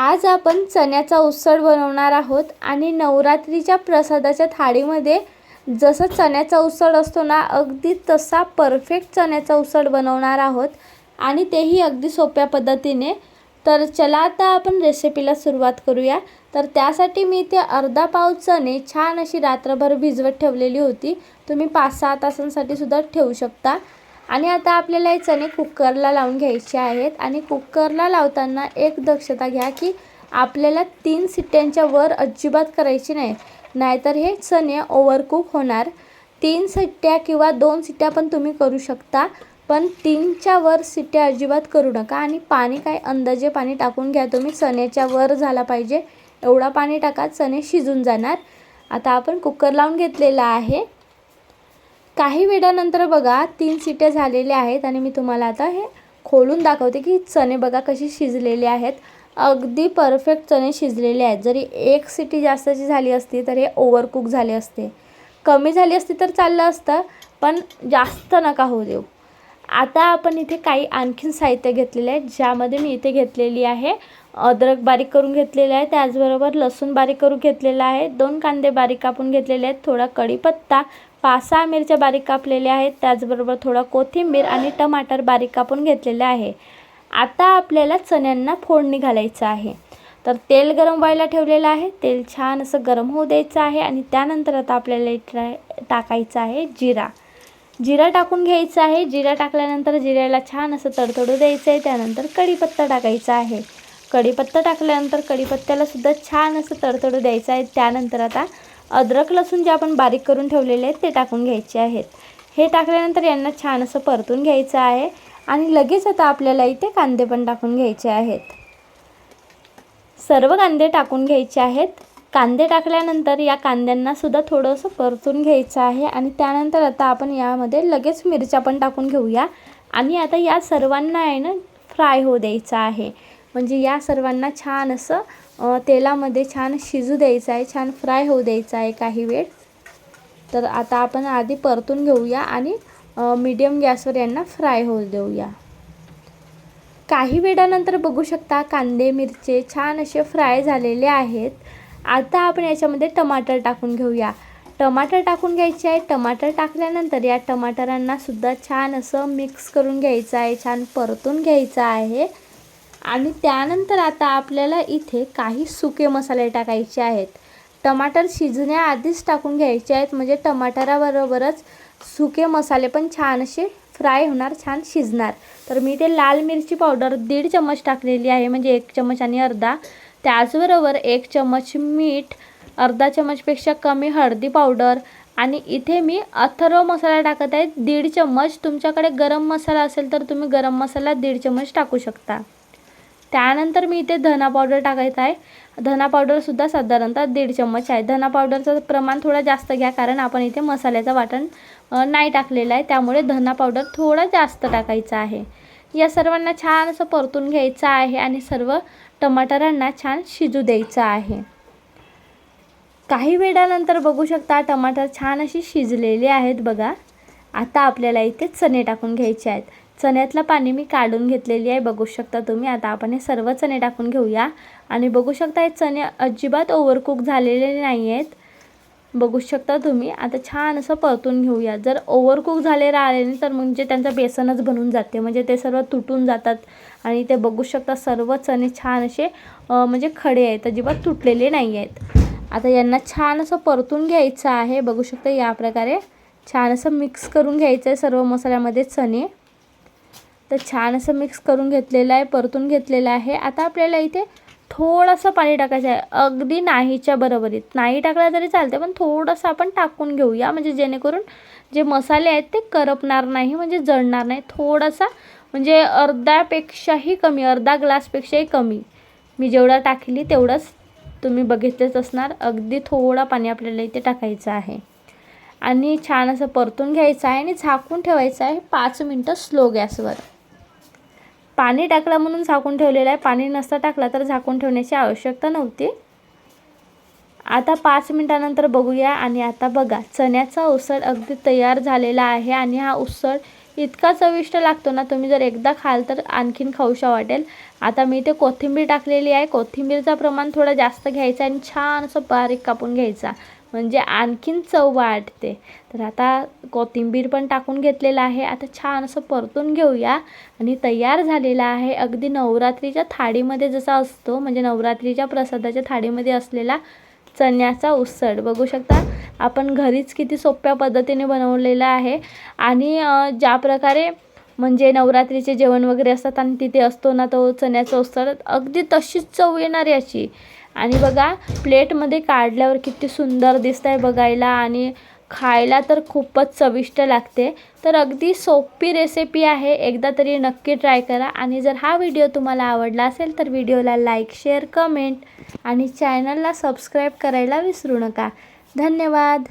आज आपण चण्याचा उसळ बनवणार आहोत आणि नवरात्रीच्या प्रसादाच्या थाळीमध्ये जसं चण्याचा उसळ असतो ना अगदी तसा परफेक्ट चण्याचा उसळ बनवणार आहोत. आणि तेही अगदी सोप्या पद्धतीने. तर चला आता आपण रेसिपीला सुरुवात करूया. तर त्यासाठी मी इथे अर्धा पाव चणे छान अशी रात्रभर भिजवत ठेवलेली होती. तुम्ही पाच सहा तासांसाठी सुद्धा ठेवू शकता. आणि आता आपल्याला हे चणे कुकरला लावून घ्यायचे आहेत. आणि कुकरला लावताना एक दक्षता घ्या की आपल्याला तीन सिट्ट्यांच्या वर अजिबात करायची नाही. नाहीतर हे चणे ओव्हरकुक होणार. तीन सिट्ट्या किंवा दोन सिट्ट्या पण तुम्ही करू शकता पण तीनच्या वर सिट्ट्या अजिबात करू नका. आणि पाणी काय अंदाजे पाणी टाकून घ्या तुम्ही. चण्याच्या वर झाला पाहिजे एवढा पाणी टाका चणे शिजून जाणार. आता आपण कुकर लावून घेतलेला आहे. काही वेळानंतर बघा तीन सिट्या झालेल्या आहेत आणि मी तुम्हाला आता हे खोलून दाखवते की चणे बघा कशी शिजलेले आहेत. अगदी परफेक्ट चणे शिजलेले आहेत. जरी एक सिटी जास्तची झाली असती तर हे ओव्हरकुक झाले असते. कमी झाली असती तर चाललं असतं पण जास्त नका होऊ देऊ. आता आपण इथे काही आणखीन साहित्य घेतलेले आहे ज्यामध्ये मी इथे घेतलेली आहे. अद्रक बारीक करून घेतलेलं आहे त्याचबरोबर लसूण बारीक करून घेतलेला आहे. दोन कांदे बारीक कापून घेतलेले आहेत थोडा कढीपत्ता पाच सहा मिरच्या बारीक कापलेल्या आहेत. त्याचबरोबर थोडा कोथिंबीर आणि टमाटर बारीक कापून घेतलेले आहे. आता आपल्याला चण्यांना फोडणी घालायचं आहे. तर तेल गरम व्हायला ठेवलेलं आहे. तेल छान असं गरम होऊ द्यायचं आहे आणि त्यानंतर आता आपल्याला इथं टाकायचं आहे जिरा. जिरा टाकून घ्यायचा आहे. जिरा टाकल्यानंतर जिऱ्याला छान असं तडतडू द्यायचं आहे. त्यानंतर कढीपत्ता टाकायचा आहे. कढीपत्ता टाकल्यानंतर कढीपत्त्याला सुद्धा छान असं तडतडू द्यायचं आहे. त्यानंतर आता अद्रक लसूण जे आपण बारीक करून ठेवलेले आहेत ते टाकून घ्यायचे आहेत. हे टाकल्यानंतर यांना छान असं परतून घ्यायचं आहे आणि लगेच आता आपल्याला इथे कांदे पण टाकून घ्यायचे आहेत. सर्व कांदे टाकून घ्यायचे आहेत. कांदे टाकल्यानंतर या कांद्यांना सुद्धा थोडंसं परतून घ्यायचं आहे आणि त्यानंतर आता आपण यामध्ये लगेच मिरच्या पण टाकून घेऊया आणि आता या सर्वांना आहे ना फ्राय होऊ द्यायचं आहे. म्हणजे या सर्वांना छान असं तेलामध्ये छान शिजू द्यायचं आहे छान फ्राय होऊ द्यायचं आहे काही वेळ. तर आता आपण आधी परतून घेऊया आणि मीडियम गॅसवर यांना फ्राय होऊ देऊया. काही वेळानंतर बघू शकता कांदे मिरचे छान असे फ्राय झालेले आहेत. आता आपण याच्यामध्ये टमाटर टाकून घेऊया. टमाटर टाकून घ्यायचे आहे. टमाटर टाकल्यानंतर या टमाटरांनासुद्धा छान असं मिक्स करून घ्यायचं आहे छान परतून घ्यायचं आहे. आणि त्यानंतर आता आपल्याला इथे काही सुके मसाले टाकायचे आहेत. टमाटर शिजण्याआधीच टाकून घ्यायचे आहेत. म्हणजे टमाटराबरोबरच सुके मसाले पण छान असे फ्राय होणार छान शिजणार. तर मी ते लाल मिरची पावडर दीड चम्मच टाकलेली आहे. म्हणजे एक चम्मच आणि अर्धा. त्याचबरोबर एक चम्मच मीठ अर्धा चम्मचपेक्षा कमी हळदी पावडर. आणि इथे मी अथर्व मसाला टाकत आहे. दीड चम्मच. तुमच्याकडे गरम मसाला असेल तर तुम्ही गरम मसाला दीड चम्मच टाकू शकता. त्यानंतर मी इथे धना पावडर टाकायचं आहे. धना पावडरसुद्धा साधारणतः दीड चम्मच आहे. धना पावडरचं प्रमाण थोडं जास्त घ्या कारण आपण इथे मसाल्याचं वाटण नाही टाकलेलं आहे. त्यामुळे धना पावडर थोडं जास्त टाकायचं आहे. या सर्वांना छान असं परतून घ्यायचं आहे आणि सर्व टमाटरांना छान शिजू द्यायचं आहे. काही वेळानंतर बघू शकता टमाटर छान अशी शिजलेली आहेत बघा. आता आपल्याला इथे चणे टाकून घ्यायचे आहेत. चण्यातलं पाणी मी काढून घेतलेली आहे. बघू शकता तुम्ही आता आपण हे सर्व चणे टाकून घेऊया. आणि बघू शकता हे चणे अजिबात ओव्हरकुक झालेले नाही आहेत बघू शकता तुम्ही आता छान असं परतून घेऊया. जर ओव्हरकुक झाले राहिले तर म्हणजे त्यांचं बेसनच बनून जाते. म्हणजे ते सर्व तुटून जातात. आणि ते बघू शकता सर्व चणे छान असे म्हणजे खडे आहेत. अजिबात तुटलेले नाही आहेत आता यांना छान असं परतून घ्यायचं आहे. बघू शकता या प्रकारे. छान असं मिक्स करून घ्यायचं आहे सर्व मसाल्यामध्ये चणे. तर छान असं मिक्स करून घेतलेलं आहे परतून घेतलेलं आहे. आता आपल्याला इथे थोडंसं पाणी टाकायचं आहे. अगदी नाहीच्या बरोबरीत. नाही टाकलं तरी चालते पण थोडंसं आपण टाकून घेऊया. म्हणजे जेणेकरून जे मसाले आहेत ते करपणार नाही म्हणजे जळणार नाही. थोडासा म्हणजे अर्ध्यापेक्षाही कमी अर्धा ग्लासपेक्षाही कमी. मी जेवढा टाकली तेवढंच तुम्ही बघितलेच असणार. अगदी थोडा पाणी आपल्याला इथे टाकायचं आहे. आणि छान असं परतून घ्यायचं आहे आणि झाकून ठेवायचं आहे. पाच मिनटं स्लो गॅसवर. पाणी टाकलं म्हणून झाकून ठेवलेलं आहे. पाणी नसता टाकला तर झाकून ठेवण्याची आवश्यकता नव्हती. आता पाच मिनटानंतर बघूया आणि आता बघा चण्याचा उसळ अगदी तयार झालेला आहे आणि हा उसळ इतका चविष्ट लागतो ना तुम्ही जर एकदा खाल तर आणखीन खाऊशा वाटेल. आता मी इथे कोथिंबीर टाकलेली आहे. कोथिंबीरचं प्रमाण थोडं जास्त घ्यायचं आणि छान असं बारीक कापून घ्यायचा. म्हणजे आणखीन चव वाढते. तर आता कोथिंबीर पण टाकून घेतलेलं आहे. आता छान असं परतून घेऊया. आणि तयार झालेला आहे. अगदी नवरात्रीच्या थाळीमध्ये जसा असतो म्हणजे नवरात्रीच्या प्रसादाच्या थाळीमध्ये असलेला चण्याचा उसळ. बघू शकता आपण घरीच किती सोप्या पद्धतीने बनवलेला आहे. आणि ज्या प्रकारे म्हणजे नवरात्रीचे जेवण वगैरे असतात आणि तिथे असतो ना तो चण्याचा उसळ अगदी तशीच चव येणार याची. आणि बघा प्लेटमध्ये काढल्यावर किती सुंदर दिसत आहे बघायला आणि खायला तर खूपच चविष्ट लागते. तर अगदी सोपी रेसिपी आहे. एकदा तरी नक्की ट्राय करा आणि जर हा व्हिडिओ तुम्हाला आवडला असेल तर व्हिडिओला लाईक शेअर कमेंट आणि चॅनलला सबस्क्राईब करायला विसरू नका. धन्यवाद!